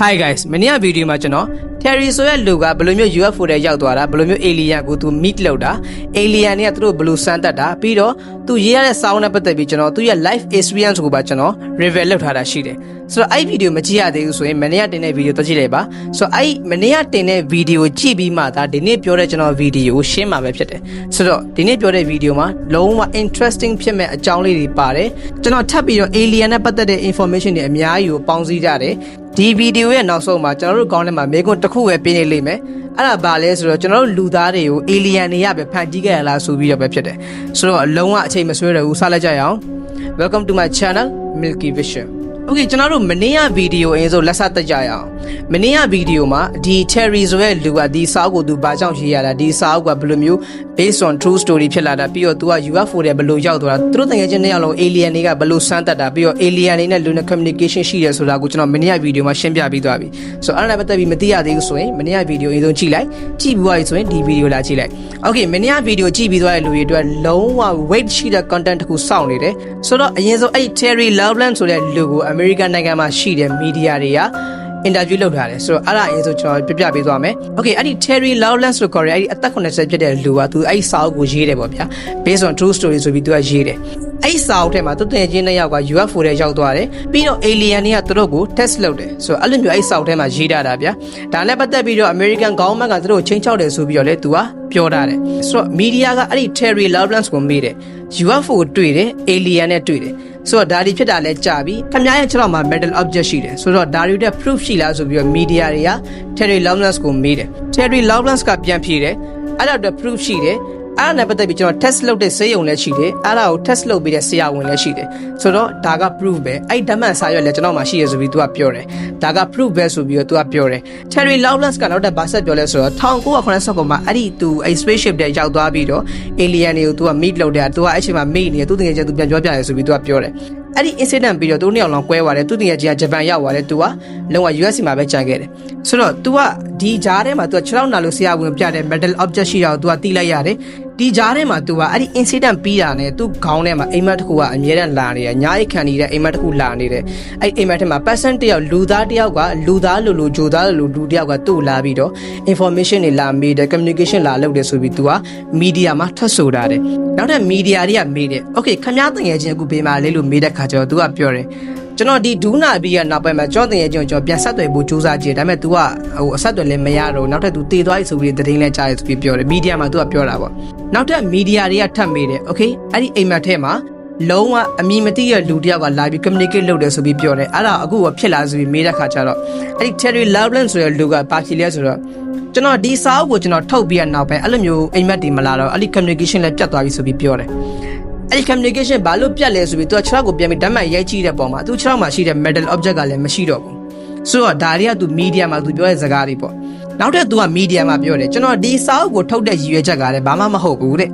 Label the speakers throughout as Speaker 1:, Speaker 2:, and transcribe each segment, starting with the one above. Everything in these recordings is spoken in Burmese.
Speaker 1: Hi guys မနေ့ကဗီဒီယိုမှာကျွန်တော် Terry ဆိုတဲ့လူကဘယ်လိုမျိုး UFO ထဲရောက်သွားတာဘယ်လိုမျိုး alien ကိုသူ meet လုပ်တာ alien တွေကသူတို့ဘယ်လိုစမ်းသပ်တာပြီးတော့သူရေးရတဲ့ sound နဲ့ပတ်သက်ပြီးကျွန်တော်သူရဲ့ life experience ကိုပါကျွန်တော် reveal လုပ်ထားတာရှိတယ်ဆိုတော့အဲ့ဒီဗီဒီယိုမကြည့်ရသေးဘူးဆိုရင်မနေ့ကတင်တဲ့ဗီဒီယိုတော့ကြည့်လိုက်ပါဆိုတော့အဲ့ဒီမနေ့ကတင်တဲ့ဗီဒီယိုကြည့်ပြီးမှဒါဒီနေ့ပြောတဲ့ကျွန်တော်ဗီဒီယိုကိုရှင်းမှာပဲဖြစ်တယ်ဆိုတော့ဒီနေ့ပြောတဲ့ဗီဒီယိုမှာလုံးဝ interesting ဖြစ်မဲ့အကြောင်းလေးတွေပါတယ်ကျွန်တော်ထပ်ပြီးတော့ alien နဲ့ပတ်သက်တဲ့ information တွေအများကြီးကိုပေါင်းစည်းကြတယ် ဒီဗီဒီယိုရဲ့နောက်ဆုံးမှာကျွန်တော်တို့ကောင်းထဲမှာမေကွန်းတစ်ခုပဲပြနေလိမ့်မယ်အဲ့ဒါဘာလဲဆိုတော့ကျွန်တော်တို့လူသားတွေကို alien တွေကပဲဖန်တီးခဲ့ရလားဆိုပြီးတော့ပဲဖြစ်တယ်ဆိုတော့လုံးဝအချိန်မဆွဲရဘူးစလိုက်ကြရအောင် Welcome to my channel Milky Vision Okay ကျွန်တော်တို့မနေ့ကဗီဒီယိုအရင်ဆုံးလက်ဆက်တက်ကြရအောင် မနေ့ကဗီဒီယိုမှာဒီ Cherry ဆိုတဲ့လူကဒီစာအုပ်ကိုသူဘာကြောင့်ရေးရတာဒီစာအုပ်ကဘယ်လိုမျိုး based on true story ဖြစ်လာတာပြီးတော့ तू က UFO တွေဘယ်လိုရောက်သွားတာသူတို့တကယ်ချင်းနှစ်ယောက်လုံး alien တွေကဘယ်လိုစမ်းသပ်တာပြီးတော့ alien တွေနဲ့ lunar communication ရှိတယ်ဆိုတာကိုကျွန်တော်မနေ့ကဗီဒီယိုမှာရှင်းပြပြီးသွားပြီဆိုတော့အဲ့ဒါနဲ့ပတ်သက်ပြီးမသိရသေးဘူးဆိုရင်မနေ့ကဗီဒီယိုအရင်ဆုံးကြည့်လိုက်ကြည့်ပြီးသွားပြီဆိုရင်ဒီဗီဒီယိုလာကြည့်လိုက် Okay မနေ့ကဗီဒီယိုကြည့်ပြီးသွားတဲ့လူတွေအတွက်လုံးဝ weight ရှိတဲ့ content တစ်ခုစောင့်နေတယ်ဆိုတော့အရင်ဆုံးအဲ့ Terry Loveland ဆိုတဲ့လူကို American နိုင်ငံမှာရှိတဲ့ media တွေက interview လုပ်ထားတယ်ဆိုတော့အဲ့ဒါအရင်ဆိုကျွန်တော်ပြပြပေးသွားမယ်။ Okay အဲ့ဒီ Terry Lawrence လို့ခေါ်ရအဲ့ဒီအသက်80ဖြစ်တဲ့လူကသူအဲ့ဒီစာအုပ်ကိုရေးတယ်ပေါ့ဗျာ။ based on true story ဆိုပြီးသူကရေးတယ်။အဲ့ဒီစာအုပ်ထဲမှာသူတင်ချင်းနှစ်ယောက်က UFO ထဲရောက်သွားတယ်။ပြီးတော့ alien တွေကသူတို့ကို test လုပ်တယ်။ဆိုတော့အဲ့လိုမျိုးအဲ့ဒီစာအုပ်ထဲမှာရေးထားတာဗျာ။ဒါနဲ့ပတ်သက်ပြီးတော့ American government ကသူတို့ကိုချိန်ချောက်တယ်ဆိုပြီးတော့လေသူကပြောထားတယ်။ဆိုတော့ media ကအဲ့ဒီ Terry Lawrence ကိုမေးတယ်။ UFO တွေ့တယ် alien နဲ့တွေ့တယ်။ ဆိုတော့ဒါဒီဖြစ်တာလဲကြာပြီခမရဲ့ခြေထောက်မှာ metal object ရှိတယ်ဆိုတော့ဒါတွေတဲ့ proof ရှိလားဆိုပြီးတော့ media တွေက Terry Lawrence ကိုမေးတယ် Terry Lawrence ကပြန်ဖြေတယ်အဲ့ဒါတော့ proof ရှိတယ် အဲ့ဒါနဲ့ပတ်သက်ပြီးကျွန်တော် test လုပ်တဲ့ဆေးရုံလည်းရှိတယ်အဲ့ဒါကို test လုပ်ပြီးတဲ့ဆရာဝန်လည်းရှိတယ်ဆိုတော့ဒါက proof ပဲအဲ့ဓာတ်မှန်စာရွက်လည်းကျွန်တော်မှရှိရဆိုပြီးသူကပြောတယ်ဒါက proof ပဲဆိုပြီးတော့သူကပြောတယ် Terry Lawrence ကနောက်တဲ့ဘာဆက်ပြောလဲဆိုတော့1989မှာအဲ့ဒီသူအဲ့ spaceship တဲ့ရောက်သွားပြီးတော့ alien တွေကိုသူက meet လုပ်တယ်သူကအဲ့ချိန်မှာ meet နေတယ်သူတကယ်ကျသူပြန်ပြောပြတယ်ဆိုပြီးသူကပြောတယ်အဲ့ဒီ incident ပြီးတော့သူတို့နှစ်ယောက်လုံးကွဲသွားတယ်သူတကယ်ကြီးကဂျပန်ရောက်သွားတယ်သူကလုံးဝ US မှာပဲကြံခဲ့တယ်ဆိုတော့ तू ကဒီဂျားထဲမှာ तू က6လောက်နာလို့ဆရာဝန်ပြတဲ့ metal object ရှိတာကို तू ကတီးလိုက်ရတယ် ဒီကြားထဲမှာသူကအဲ့ဒီ incident ပြီးတာနဲ့သူ့ခေါင်းထဲမှာအိမ်မက်တစ်ခုကအမြဲတမ်းလာနေတယ်ညာအိတ်ခံနေတဲ့အိမ်မက်တစ်ခုလာနေတယ်အဲ့အိမ်မက်ထဲမှာ person တယောက်လူသားတယောက်ကလူသားလိုလိုဂျိုသားလိုလိုလူတယောက်ကသူ့လာပြီးတော့ information တွေလာမေးတယ် communication လာလုပ်တယ်ဆိုပြီးသူက media မှာထွက်ဆိုထားတယ်နောက်ထပ် media တွေကမေးတယ် okay ခင်ဗျားတငယ်ချင်းအခုဘေးမှာလေးလို့မေးတဲ့ခါကျတော့သူကပြောတယ် ကျွန်တော်ဒီဒူးနာပြီးရနောက်ပိုင်းမှာကြောတင်ရဲ့ကျွန်တော်ပြန်ဆက်သွယ်ဖို့စူးစမ်းကြည့်တယ်ဒါပေမဲ့ तू ကဟိုအဆက်အသွယ်လည်းမရတော့နောက်ထပ် तू တေသွားပြီဆိုပြီးသတင်းလဲကြားရဆိုပြီးပြောတယ်မီဒီယာမှာ तू ကပြောတာပေါ့နောက်ထပ်မီဒီယာတွေကထပ်မေးတယ် okay အဲ့ဒီအိမ်မက်ထဲမှာလုံးဝအမီမသိရလူတယောက်ကလာပြီး communicate လုပ်တယ်ဆိုပြီးပြောတယ်အဲ့ဒါအခုကဖြစ်လာဆိုပြီးမေးတဲ့ခါကျတော့အဲ့ဒီ Terry Loveland ဆိုတဲ့လူကပါချီလဲဆိုတော့ကျွန်တော်ဒီစာအုပ်ကိုကျွန်တော်ထုတ်ပြီးရနောက်ပိုင်းအဲ့လိုမျိုးအိမ်မက်တွေမလာတော့အဲ့ဒီ communication လည်းပြတ်သွားပြီဆိုပြီးပြောတယ် အဲ့ဒီ communication ဘာလို့ပြတ်လဲဆိုပြီးသူက6ကိုပြန်ပြီးဓာတ်မှန်ရိုက်ကြည့်တဲ့ပုံမှာသူ6မှာရှိတဲ့ metal object ကလည်းမရှိတော့ဘူးဆိုတော့ဒါတွေကသူ media မှာသူပြောတဲ့စကားတွေပေါ့ နောက်ထပ် तू က media မှာပြောတယ်ကျွန်တော်ဒီစာအုပ်ကိုထုတ်တဲ့ရည်ရွယ်ချက်ကလည်းဘာမှမဟုတ်ဘူးတဲ့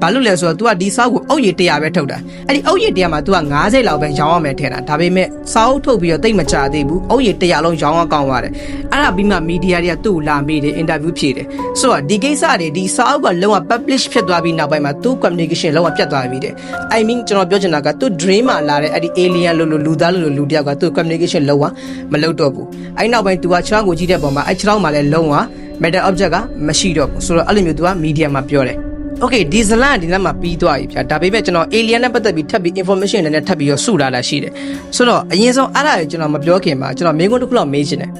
Speaker 1: ဘာလို့လဲဆိုတော့ तू ကဒီစာအုပ်ကိုအုပ်ရည်100ပဲထုတ်တာအဲ့ဒီအုပ်ရည်100မှာ तू က90လောက်ပဲရောင်းရမယ်ထင်တာဒါပေမဲ့စာအုပ်ထုတ်ပြီးတော့တိတ်မကြသေးဘူးအုပ်ရည်100လုံးရောင်းရကောင်းသွားတယ်အဲ့ဒါပြီးမှ media တွေကသူ့ကိုလာမေးတယ် interview ဖြေတယ်ဆိုတော့ဒီကိစ္စတွေဒီစာအုပ်ကလုံးဝ publish ဖြစ်သွားပြီးနောက်ပိုင်းမှာသူ့ communication လုံးဝပြတ်သွားပြီတဲ့ I mean ကျွန်တော်ပြောချင်တာကသူ့ dream မှာလာတဲ့အဲ့ဒီ alien လို့လို့လူသားလို့လို့လူတယောက်ကသူ့ communication လုံးဝမလုပ်တော့ဘူးအဲ့နောက်ပိုင်း तू ကချောင်းကိုကြည့်တဲ့ပုံမှာအဲ့ချောင်းမှာလည်းလုံး းဝ metal object ကမရှိတော့ဘူးဆိုတော့အဲ့လိုမျိုး तू က media မှာပြောတယ် Okay ဒီဇလန်ဒီလက်မှာပြီးသွားပြီဗျာဒါပေမဲ့ကျွန်တော် alien နဲ့ပတ်သက်ပြီးထပ်ပြီး information တွေနဲ့ထပ်ပြီးတော့စုလာတာရှိတယ်ဆိုတော့အရင်ဆုံးအဲ့ဒါကိုကျွန်တော်မပြောခင်မှာကျွန်တော်မေးခွန်းတစ်ခုလောက်မေးချင်တယ်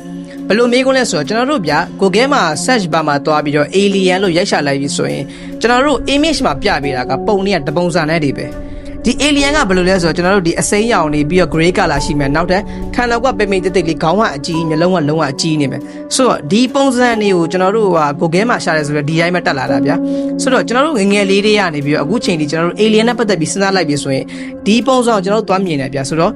Speaker 1: ဘယ်လိုမေးခွန်းလဲဆိုတော့ကျွန်တော်တို့ဗျာ Google မှာ search bar မှာတွားပြီးတော့ alien လို့ရိုက်ရှာလိုက်ပြီဆိုရင်ကျွန်တော်တို့ image မှာပြပေးတာကပုံတွေကတပုံစံနဲ့တွေပဲ ဒီ alien ကဘယ်လိုလဲဆိုတော့ကျွန်တော်တို့ဒီအစိမ်းရောင်နေပြီးတော့ gray color ရှိမယ်နောက်ထပ်ခန္ဓာကပိတ်ပိတ်တိတ်တိတ်လေးခေါင်းကအကြီးမျက်လုံးကလုံးဝအကြီးနေမယ်ဆိုတော့ဒီပုံစံတွေကိုကျွန်တော်တို့ဟာ Google မှာရှာရဲဆိုတော့ဒီတိုင်းပဲတက်လာတာဗျာဆိုတော့ကျွန်တော်တို့ငယ်ငယ်လေးတွေကနေပြီးတော့အခုချိန်ဒီကျွန်တော်တို့ alien နဲ့ပတ်သက်ပြီးစဉ်းစားလိုက်ပြီဆိုရင်ဒီပုံစံကိုကျွန်တော်တို့သွားမြင်တယ်ဗျာဆိုတော့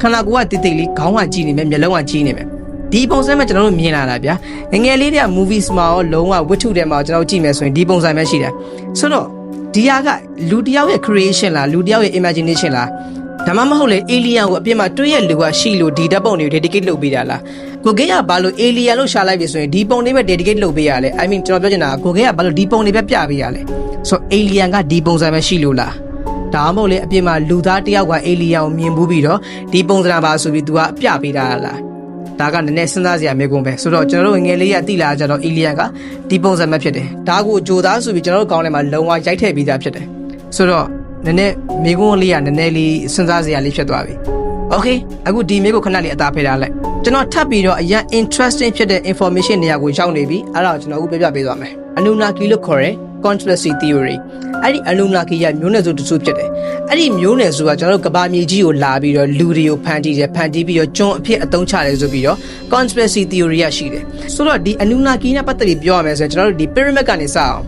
Speaker 1: ခန္ဓာကိုယ်ကတိတ်တိတ်လေးခေါင်းကကြီးနေမယ်မျက်လုံးကကြီးနေမယ်ဒီပုံစံမှာကျွန်တော်တို့မြင်လာတာဗျာငယ်ငယ်လေးတွေက movies မှာရောလုံးဝဝတ္ထုထဲမှာကျွန်တော်တို့ကြည့်မယ်ဆိုရင်ဒီပုံစံပဲရှိတယ်ဆိုတော့ ဒီဟာကလူတစ်ယောက်ရဲ့ creation လားလူတစ်ယောက်ရဲ့ imagination လားဒါမှမဟုတ်လေ alien ကိုအပြင်မှာတွေ့ရလူကရှိလို့ဒီဓာတ်ပုံတွေကို dedicate လုပ်ပေးတာလားကိုကေကဘာလို့ alien လို့ရှာလိုက်ပြီဆိုရင်ဒီပုံတွေပဲ dedicate လုပ်ပေးရလဲ I mean ကျွန်တော်ပြောချင်တာကကိုကေကဘာလို့ဒီပုံတွေပဲပြပေးရလဲဆို alien ကဒီပုံစံပဲရှိလို့လားဒါမှမဟုတ်လေအပြင်မှာလူသားတယောက်က alien ကိုမြင်ဘူးပြီးတော့ဒီပုံစံပါဆိုပြီး तू ကပြပေးတာလား ဒါကနည်းနည်းစဉ်းစားစရာမေးခွန်းပဲဆိုတော့ကျွန်တော်တို့ငယ်လေးရတိလာကြတော့အေလီယန်ကဒီပုံစံမဲ့ဖြစ်တယ်ဒါကိုဂျိုသားဆိုပြီးကျွန်တော်တို့ကောင်းထဲမှာလုံဝရိုက်ထည့်ပြီးသားဖြစ်တယ်ဆိုတော့နည်းနည်းမေးခွန်းလေးကနည်းနည်းလေးစဉ်းစားစရာလေးဖြစ်သွားပြီ Okay အခုဒီမေးကိုခဏလေးအသာဖယ်ထားလိုက်ကျွန်တော်ထပ်ပြီးတော့အရင် interesting ဖြစ်တဲ့ information နေရာကိုရောက်နေပြီအဲ့ဒါကိုကျွန်တော်အခုပြပြပေးသွားမယ် Anunnaki လို့ခေါ်တဲ့ conspiracy theory အဲ့ဒီ Anunnaki ရမျိုးနယ်စုတစ်စုဖြစ်တယ်အဲ့ဒီမျိုးနယ်စုကကျွန်တော်တို့ကဘာမြေကြီးကိုလာပြီးတော့လူတွေကိုဖန်တီးတယ်ဖန်တီးပြီးတော့ကျွန်းအဖြစ်အသုံးချတယ်ဆိုပြီးတော့ conspiracy theory ရရှိတယ်ဆိုတော့ဒီ Anunnaki နဲ့ပတ်သက်ပြီးပြောရမယ်ဆိုရင်ကျွန်တော်တို့ဒီ pyramid ကနေစအောင်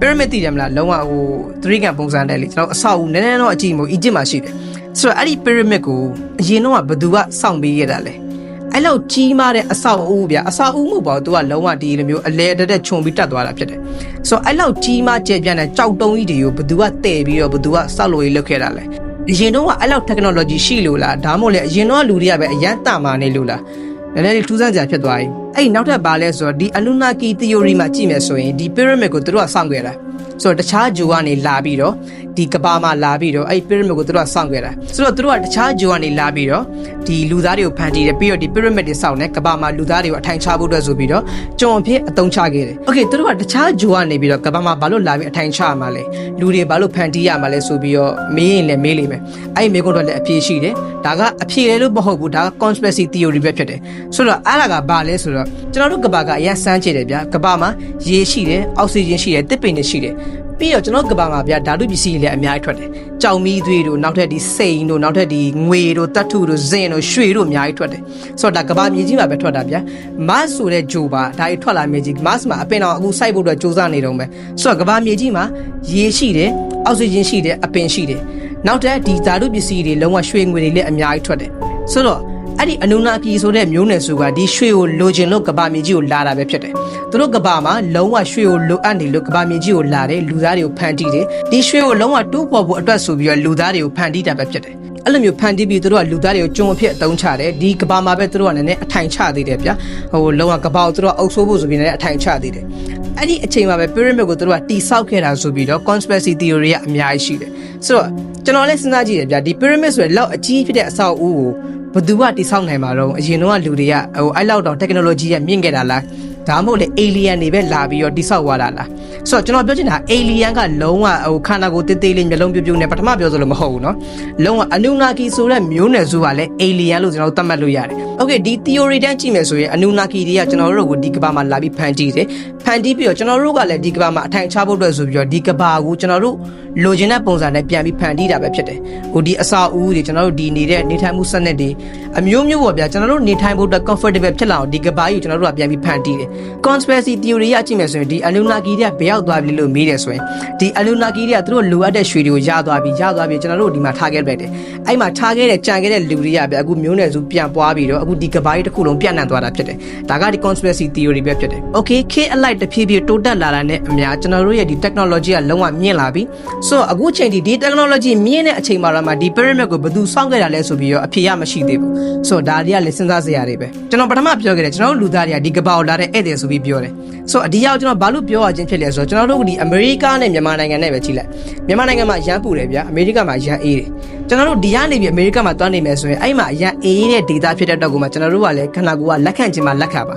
Speaker 1: pyramid တည်တယ်မလားလုံးဝဟိုသတိကံပုံစံနဲ့လေကျွန်တော်အဆောက်အဦနည်းနည်းတော့အကြည့်မို့ Egypt မှာရှိတယ်ဆိုတော့အဲ့ဒီ pyramid ကိုအရင်တော့ကဘယ်သူကစောင့်ပေးခဲ့တာလဲ အဲ့လောက်ကြီးမားတဲ့အဆောက်အဦဗျာအဆောက်အဦမှုပေါ့သူကလုံးဝဒီလိုမျိုးအလဲတက်တက်ခြုံပြီးတက်သွားတာဖြစ်တယ်ဆိုတော့အဲ့လောက်ကြီးမားကျယ်ပြန့်တဲ့ကြောက်တုံးကြီးတွေကိုဘယ်သူကတည်ပြီးတော့ဘယ်သူကစောက်လို့ရေးလုပ်ခဲ့တာလဲအရင်တော့ကအဲ့လောက် technology ရှိလို့လားဒါမှမဟုတ်လေအရင်တော့လူတွေကပဲအရန်တာမာနေလို့လားနည်းနည်းလေးထူးဆန်းစရာဖြစ်သွားပြီအဲ့ဒီနောက်ထပ်ပါလဲဆိုတော့ဒီ Anunnaki theory မှာကြည့်မယ်ဆိုရင်ဒီ pyramid ကိုသူတို့ကစောင့်ခဲ့တာ ဆိုတော့တခြားဂျိုကနေလာပြီးတော့ဒီကဘာမှာလာပြီးတော့အဲ့ဒီ pyramid ကိုသူတို့ကစောင့်ခဲ့တာဆိုတော့သူတို့ကတခြားဂျိုကနေလာပြီးတော့ဒီလူသားတွေကိုဖန်တီးတယ်ပြီးတော့ဒီ pyramid တွေစောင့်တယ်ကဘာမှာလူသားတွေကိုအထိုင်ချဖို့အတွက်ဆိုပြီးတော့ကြုံအဖြစ်အသုံးချခဲ့တယ်။ Okay သူတို့ကတခြားဂျိုကနေပြီးတော့ကဘာမှာဘာလို့လာပြီးအထိုင်ချရမှာလဲလူတွေဘာလို့ဖန်တီးရမှာလဲဆိုပြီးတော့မေးရင်လည်းမေးလိမ့်မယ်။အဲ့ဒီမေးခွန်းတော့လည်းအဖြေရှိတယ်။ဒါကအဖြေလည်းလို့မဟုတ်ဘူးဒါက conspiracy theory ပဲဖြစ်တယ်။ဆိုတော့အဲ့ဒါကဘာလဲဆိုတော့ကျွန်တော်တို့ကဘာကအရင်စမ်းကြည့်တယ်ဗျာ။ကဘာမှာရေရှိတယ်အောက်ဆီဂျင်ရှိတယ်တစ်ပင်တွေရှိတယ်။ပြီးတော့ကျွန်တော်ကဘာမှာဗျာဓာတုပစ္စည်းတွေလည်းအများကြီးထွက်တယ်။ကြောင်မီးသွေးတို့နောက်ထပ်ဒီစိန်တို့နောက်ထပ်ဒီငွေတို့တတ်ထုတို့ဇင်တို့ရွှေတို့အများကြီးထွက်တယ်။ဆိုတော့ဒါကဘာမြေကြီးမှာပဲထွက်တာဗျာ။ Mars ဆိုတဲ့ဂျိုပါဒါကြီးထွက်လာမြေကြီး Mars မှာအပင်တော်အခုစိုက်ဖို့အတွက်စူးစမ်းနေတော့မယ်။ဆိုတော့ကဘာမြေကြီးမှာရေရှိတယ်အောက်ဆီဂျင်ရှိတယ်အပင်ရှိတယ်။နောက်ထပ်ဒီဓာတုပစ္စည်းတွေလုံးဝရွှေငွေတွေလည်းအများကြီးထွက်တယ်။ဆိုတော့ အဲ့ဒီအနုနာကီဆိုတဲ့မျိုးနယ်စုကဒီရွှေကိုလိုချင်လို့ကဘာမြေကြီးကိုလာတာပဲဖြစ်တယ်။သူတို့ကဘာမှာလုံးဝရွှေကိုလိုအပ်နေလို့ကဘာမြေကြီးကိုလာတယ်လူသားတွေကိုဖန်တီးတယ်။ဒီရွှေကိုလုံးဝတိုးပေါ်ဖို့အတွက်ဆိုပြီးတော့လူသားတွေကိုဖန်တီးတာပဲဖြစ်တယ်။အဲ့လိုမျိုးဖန်တီးပြီးသူတို့ကလူသားတွေကိုကျုံအဖြစ်အသုံးချတယ်ဒီကဘာမှာပဲသူတို့ကလည်းနည်းနည်းအထိုင်ချသေးတယ်ဗျာဟိုလုံးဝကဘာကိုသူတို့ကအုပ်ဆိုးဖို့ဆိုပြီးလည်းအထိုင်ချသေးတယ်အဲ့ဒီအချိန်မှာပဲ pyramid ကိုသူတို့ကတိဆောက်ခဲ့တာဆိုပြီးတော့ conspiracy theory ကအများကြီးရှိတယ်ဆိုတော့ကျွန်တော်လည်းစဉ်းစားကြည့်တယ်ဗျာဒီ pyramid ဆိုတဲ့လောက်အကြီးဖြစ်တဲ့အဆောက်အဦကို ဘယ်သူကတိဆောက်နိုင်မှာတော့အရင်တော့လူတွေကဟိုအဲ့လောက်တော့ technology ကမြင့်ခဲ့တာလား ဒါမှမဟုတ်လေ alien တွေပဲလာပြီးတော့တိဆောက်သွားတာလားဆိုတော့ကျွန်တော်ပြောချင်တာ alien ကလုံးဝဟိုခန္ဓာကိုယ်တေးသေးလေးမျိုးလုံးပြုတ်ပြုတ်နဲ့ပထမပြောဆိုလို့မဟုတ်ဘူးเนาะလုံးဝ Anunnaki ဆိုတဲ့မျိုးနယ်စုကလည်း alien လို့ကျွန်တော်တို့သတ်မှတ်လို့ရတယ် okay ဒီ theory တန်းကြည့်မယ်ဆိုရင် Anunnaki တွေကကျွန်တော်တို့ကိုဒီကဘာမှာလာပြီးဖန်တီးတယ်ဖန်တီးပြီးတော့ကျွန်တော်တို့ကလည်းဒီကဘာမှာအထိုင်ချဖို့အတွက်ဆိုပြီးတော့ဒီကဘာကိုကျွန်တော်တို့လိုချင်တဲ့ပုံစံနဲ့ပြန်ပြီးဖန်တီးတာပဲဖြစ်တယ်ဟိုဒီအစာအုပ်တွေကျွန်တော်တို့ဒီနေတဲ့နေထိုင်မှုစနစ်တွေအမျိုးမျိုးပေါ့ဗျာကျွန်တော်တို့နေထိုင်ဖို့အတွက် comfortable ဖြစ်လာအောင်ဒီကဘာကြီးကိုကျွန်တော်တို့ကပြန်ပြီးဖန်တီးတယ် conspiracy theory ရကြည့်မယ်ဆိုရင်ဒီ Anunnaki တွေကဘယ်ရောက်သွားပြီလို့မေးတယ်ဆိုရင်ဒီ Anunnaki တွေကသူတို့လိုအပ်တဲ့ရွှေတွေကိုရသွားပြီရသွားပြီကျွန်တော်တို့ဒီမှာထားခဲ့လိုက်တယ်အဲ့မှာထားခဲ့တဲ့ကြံခဲ့တဲ့လူတွေကဗျအခုမျိုးနယ်စုပြန်ပွားပြီးတော့အခုဒီကဘာကြီးတစ်ခုလုံးပြန့်နှံ့သွားတာဖြစ်တယ်ဒါကဒီ conspiracy theory ပဲဖြစ်တယ် okay K အလိုက်တဖြည်းဖြည်းတိုးတက်လာတာနဲ့အများကျွန်တော်တို့ရဲ့ဒီ technology ကလုံးဝမြင့်လာပြီဆိုတော့အခုချိန်ဒီဒီ technology မြင့်တဲ့အချိန်မှာတော့မှဒီ pyramid ကိုဘယ်သူစောင့်ခဲ့တာလဲဆိုပြီးတော့အဖြေရမရှိသေးဘူးဆိုတော့ဒါတွေကလည်းစဉ်းစားစရာတွေပဲကျွန်တော်ပထမပြောခဲ့တယ်ကျွန်တော်တို့လူသားတွေကဒီကဘာကိုလာတဲ့ဧည့်သည်ဆိုပြီးပြောတယ်ဆိုတော့အဒီရောက်ကျွန်တော်ဘာလို့ပြောရခြင်းဖြစ်လဲဆိုတော့ကျွန်တော်တို့ဒီအမေရိကနဲ့မြန်မာနိုင်ငံနဲ့ပဲကြည့်လိုက်မြန်မာနိုင်ငံမှာရမ်းပူတယ်ဗျာအမေရိကမှာရမ်းအေးတယ်ကျွန်တော်တို့ဒီကနေပြီးအမေရိကမှာတွားနေမယ်ဆိုရင်အဲ့မှာရမ်းအေးတဲ့ data ဖြစ်တဲ့တော့ကမှကျွန်တော်တို့ကလည်းခန္ဓာကိုယ်ကလက်ခံခြင်းမှာလက်ခံပါ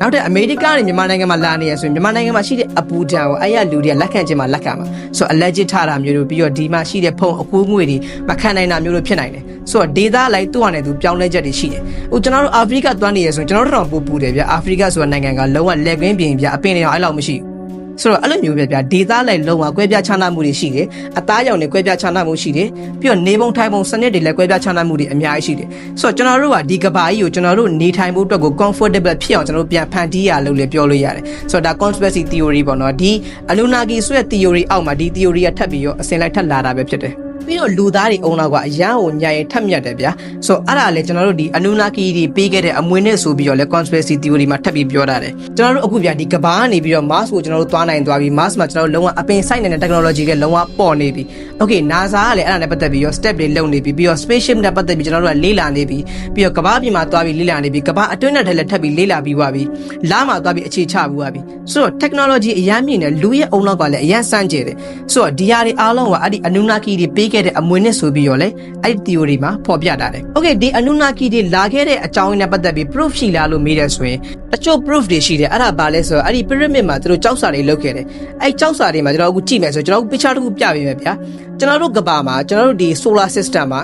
Speaker 1: နောက်တဲ့အမေရိကနဲ့မြန်မာနိုင်ငံမှာလာနေရဆိုရင်မြန်မာနိုင်ငံမှာရှိတဲ့အပူဒဏ်ကိုအဲ့ရလူတွေကလက်ခံခြင်းမှာလက်ခံမှာဆိုတော့ allergic ထတာမျိုးတို့ပြီးတော့ဒီမှာရှိတဲ့ဖုံအကူးငွေတွေမခံနိုင်တာမျိုးတို့ဖြစ်နိုင်တယ်ဆိုတော့ data လိုက်သူ့အနေနဲ့သူပြောင်းလဲချက်တွေရှိတယ်ဟိုကျွန်တော်တို့အာဖရိကတွားနေရဆိုရင်ကျွန်တော်တို့တော့ပူပူတယ်ဗျအာဖရိကဆိုတာနိုင်ငံကလုံးဝလက်ကွင်းပြင်ပြအပင်တွေအောင်အဲ့လောက်မရှိဘူး ဆိုတော့အဲ့လိုမျိုးပဲဗျာဒေတာလိုက်လုံးဝကွဲပြားခြားနားမှုတွေရှိတယ်အသားရောင်တွေကွဲပြားခြားနားမှုရှိတယ်ပြီးတော့နေပုံထိုင်ပုံစနစ်တွေလည်းကွဲပြားခြားနားမှုတွေအများကြီးရှိတယ်ဆိုတော့ကျွန်တော်တို့ကဒီကဘာကြီးကိုကျွန်တော်တို့နေထိုင်ဖို့အတွက်ကို comfortable ဖြစ်အောင်ကျွန်တော်တို့ပြန်ဖန်တီးရလို့လည်းပြောလို့ရတယ်ဆိုတော့ဒါ conspiracy theory ပေါ့နော်ဒီ Anunnaki ဆိုတဲ့ theory အောက်မှာဒီ theory ကထပ်ပြီးတော့အစင်လိုက်ထပ်လာတာပဲဖြစ်တယ် ပြီးတော့လူသားတွေအုံတော့ကအရန်ကိုညာရင်ထက်မြက်တယ်ဗျာဆိုတော့အဲ့ဒါလည်းကျွန်တော်တို့ဒီ Anunnaki တွေပေးခဲ့တဲ့အမွေနဲ့ဆိုပြီးတော့လည်း conspiracy theory မှာထပ်ပြီးပြောတာတယ်ကျွန်တော်တို့အခုဗျာဒီကဘာကနေပြီးတော့ Mars ကိုကျွန်တော်တို့သွားနိုင်သွားပြီ Mars မှာကျွန်တော်တို့လုံးဝအပင်ဆိုင်နေတဲ့ technology ကလုံးဝပေါ်နေပြီ Okay NASA ကလည်းအဲ့ဒါနဲ့ပတ်သက်ပြီးတော့ step တွေလုပ်နေပြီပြီးတော့ spaceship နဲ့ပတ်သက်ပြီးကျွန်တော်တို့ကလေ့လာနေပြီပြီးတော့ကဘာပြင်မှာသွားပြီးလေ့လာနေပြီကဘာအတွင်းနဲ့ထက်လည်းထပ်ပြီးလေ့လာပြီးသွားပြီလမှာသွားပြီးအခြေချပြီးသွားပြီဆိုတော့ technology အများမြင်တယ်လူရဲ့အုံနောက်ကလည်းအများစမ်းကြည့်တယ်ဆိုတော့ဒီဟာတွေအားလုံးကအဲ့ဒီ Anunnaki တွေပေးခဲ့တဲ့အမွေနဲ့ဆိုပြီးတော့လေအဲ့ဒီ theory မှာဖော်ပြထားတယ် okay ဒီ Anunnaki တွေလာခဲ့တဲ့အကြောင်းရင်းနဲ့ပတ်သက်ပြီး proof ရှိလားလို့မေးတယ်ဆိုရင်တချို့ proof တွေရှိတယ်အဲ့ဒါဘာလဲဆိုတော့အဲ့ဒီ pyramid မှာသူတို့ကြောက်စာတွေလုပ်ခဲ့တယ်အဲ့ကြောက်စာတွေမှာကျွန်တော်အခုကြည့်မယ်ဆိုကျွန်တော် picture တစ်ခုပြပေးမယ်ဗျာကျွန်တော်တို့ကဘာမှာကျွန်တော်တို့ဒီ solar system မှာ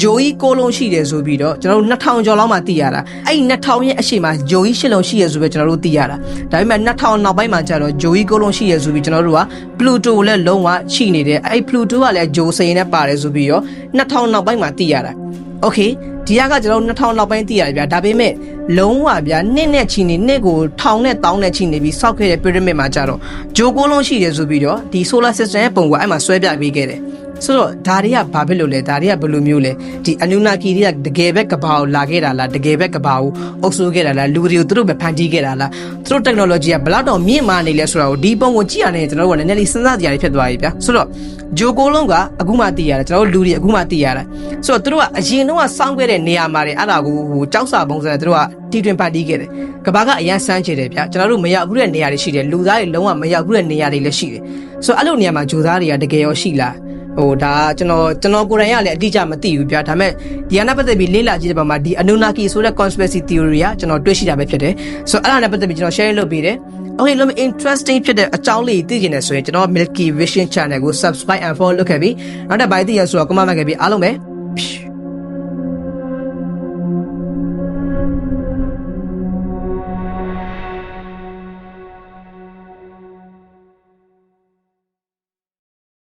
Speaker 1: ဂျိုကြီးကိုလုံးရှိတယ်ဆိုပြီးတော့ကျွန်တော်တို့2000ကျော်လောက်မှသိရတာအဲ့ဒီ2000ရဲ့အရှိမဂျိုကြီးရှစ်လုံးရှိရဆိုပြီးကျွန်တော်တို့သိရတာဒါပေမဲ့2000နောက်ပိုင်းမှာကျတော့ဂျိုကြီးကိုလုံးရှိရဆိုပြီးကျွန်တော်တို့က Pluto ကိုလည်းလုံးဝရှိနေတယ်အဲ့ Pluto ကလည်းဂျိုစိန်နဲ့ပါတယ်ဆိုပြီးတော့2000နောက်ပိုင်းမှာသိရတာ Okay ဒီကကကျွန်တော်တို့2000လောက်ပိုင်းသိရတယ်ဗျာဒါပေမဲ့လုံးဝဗျာနှစ်နဲ့ချီနေနှစ်ကိုထောင်နဲ့တောင်းနဲ့ချီနေပြီးစောက်ခဲ့တဲ့ pyramid မှာကျတော့ဂျိုကိုလုံးရှိတယ်ဆိုပြီးတော့ဒီ solar system ရဲ့ပုံကအဲ့မှာဆွဲပြပေးခဲ့တယ် ဆိုတော့ဒါတွေကဘာဖြစ်လို့လဲဒါတွေကဘယ်လိုမျိုးလဲဒီ Anunnaki တွေကတကယ်ပဲကဘာကိုလာခဲ့တာလားတကယ်ပဲကဘာကိုအုပ်စိုးခဲ့တာလားလူတွေကိုသူတို့ပဲဖန်တီးခဲ့တာလားသူတို့ technology ကဘယ်လောက်တော့မြင့်မာနေလဲဆိုတာကိုဒီပုံကိုကြည့်ရနေကျွန်တော်တို့ကလည်းနည်းနည်းလေးစဉ်းစားကြရတယ်ဖြစ်သွားပြီဗျာဆိုတော့ဂျိုကိုလုံးကအခုမှသိရတယ်ကျွန်တော်တို့လူတွေအခုမှသိရတာဆိုတော့သူတို့ကအရင်တော့စောင်းခဲ့တဲ့နေရာမှာတွေအဲ့ဒါကိုဟိုကြောက်စာပုံစံနဲ့သူတို့ကတီတွင်ဖန်တီးခဲ့တယ်ကဘာကအရန်ဆန်းချေတယ်ဗျာကျွန်တော်တို့မရောက်ဘူးတဲ့နေရာတွေရှိတယ်လူသားတွေလုံးဝမရောက်ဘူးတဲ့နေရာတွေလည်းရှိတယ်ဆိုတော့အဲ့လိုနေရာမှာဂျိုသားတွေကတကယ်ရောရှိလား ဟိုဒါကျွန်တော်ကျွန်တော်ကိုယ်တိုင်ကလည်းအတိအကျမသိဘူးဗျာဒါပေမဲ့ဒီအနာပတ်သက်ပြီးလေ့လာကြည့်တဲ့ပုံမှာဒီ Anunnaki ဆိုတဲ့ conspiracy theory ကကျွန်တော်တွေ့ရှိတာပဲဖြစ်တယ်ဆိုတော့အဲ့ဒါနဲ့ပတ်သက်ပြီးကျွန်တော် share လုပ်ပေးတယ် Okay လို့ interesting ဖြစ်တဲ့အကြောင်းလေးသိကျင်နေဆိုရင်ကျွန်တော် Milky Vision channel ကို subscribe and follow လုပ်ခဲ့ပြီးနောက်တစ်ပိုင်းသိရဆိုတော့ comment မှတ်ခဲ့ပြီးအားလုံးပဲ